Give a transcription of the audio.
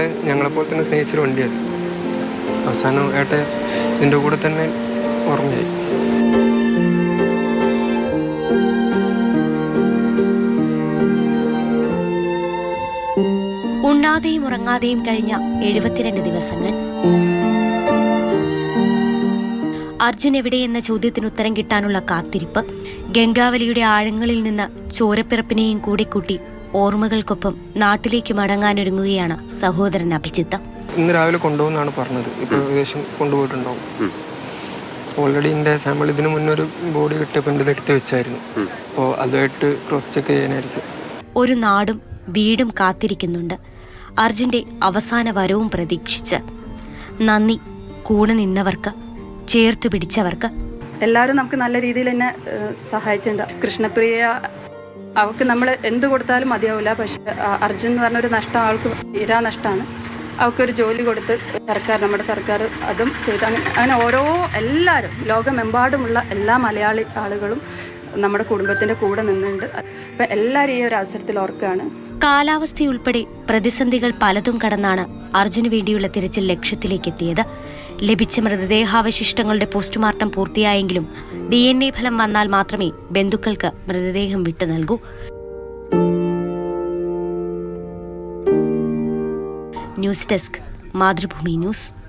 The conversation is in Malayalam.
തന്നെ സ്നേഹിച്ചൊരു വണ്ടിയായിരുന്നു. അവസാനം ഏട്ടൻ ഇതിന്റെ കൂടെ തന്നെ ഓർമ്മയായി ഉണ്ണാതെയും ഉറങ്ങാതെയും കഴിഞ്ഞ എഴുപത്തിരണ്ട് ദിവസങ്ങൾ. അർജുൻ എവിടെയെന്ന ചോദ്യത്തിന് ഉത്തരം കിട്ടാനുള്ള കാത്തിരിപ്പ് ഗംഗാവലിയുടെ ആഴങ്ങളിൽ നിന്ന് ചോരപ്പിറപ്പിനെയും കൂടെ കൂട്ടി ഓർമ്മകൾക്കൊപ്പം നാട്ടിലേക്ക് മടങ്ങാനൊരുങ്ങുകയാണ് സഹോദരൻ അഭിജിത്ത്. ഇന്ന് രാവിലെ കൊണ്ടുപോകുന്നാണ് പറഞ്ഞത്. ഇപ്പോൾ ഏകദേശം കൊണ്ടുപോയിട്ടുണ്ടാവും. ഓൾറെഡി എന്റെ സാമ്പിൾ ഇതിനു മുന്നേ ഒരു ബോഡി കിട്ടിയപ്പോൾ എന്റെ എടുത്ത് വെച്ചായിരുന്നു. അപ്പോൾ അതുമായിട്ട് ക്രോസ് ചെക്ക് ചെയ്യാനായിരിക്കും. ഒരു നാടും വീടും കാത്തിരിക്കുന്നുണ്ട്. അർജുന്റെ അവസാന വരവും പ്രതീക്ഷിച്ച്. നന്ദി കൂടെ നിന്നവർക്ക് ചേർത്തു പിടിച്ചവർക്ക്. എല്ലാവരും നമുക്ക് നല്ല രീതിയിൽ തന്നെ സഹായിച്ചിട്ടുണ്ട്. കൃഷ്ണപ്രിയ അവൾക്ക് നമ്മൾ എന്ത് കൊടുത്താലും മതിയാവില്ല. പക്ഷെ അർജുൻ എന്ന് പറഞ്ഞൊരു നഷ്ടം അവൾക്ക് തീരാ നഷ്ടമാണ്. അവൾക്കൊരു ജോലി കൊടുത്ത് സർക്കാർ നമ്മുടെ സർക്കാർ അതും ചെയ്ത്. അങ്ങനെ ഓരോ എല്ലാവരും ലോകമെമ്പാടുമുള്ള എല്ലാ മലയാളി ആളുകളും നമ്മുടെ കുടുംബത്തിന്റെ കൂടെ നിന്നുണ്ട്. അപ്പം എല്ലാവരും ഈ ഒരു അവസരത്തിൽ ഓർക്കുകയാണ്. കാലാവസ്ഥയുൾപ്പെടെ പ്രതിസന്ധികൾ പലതും കടന്നാണ് അർജുന് വേണ്ടിയുള്ള തിരച്ചിൽ ലക്ഷ്യത്തിലേക്കെത്തിയത് ലഭിച്ച മൃതദേഹാവശിഷ്ടങ്ങളുടെ പോസ്റ്റ്മോർട്ടം പൂർത്തിയായെങ്കിലും ഡി എൻ എ ഫലം വന്നാൽ മാത്രമേ ബന്ധുക്കൾക്ക് മൃതദേഹം വിട്ടു നൽകൂ. News desk Mathrubhumi news.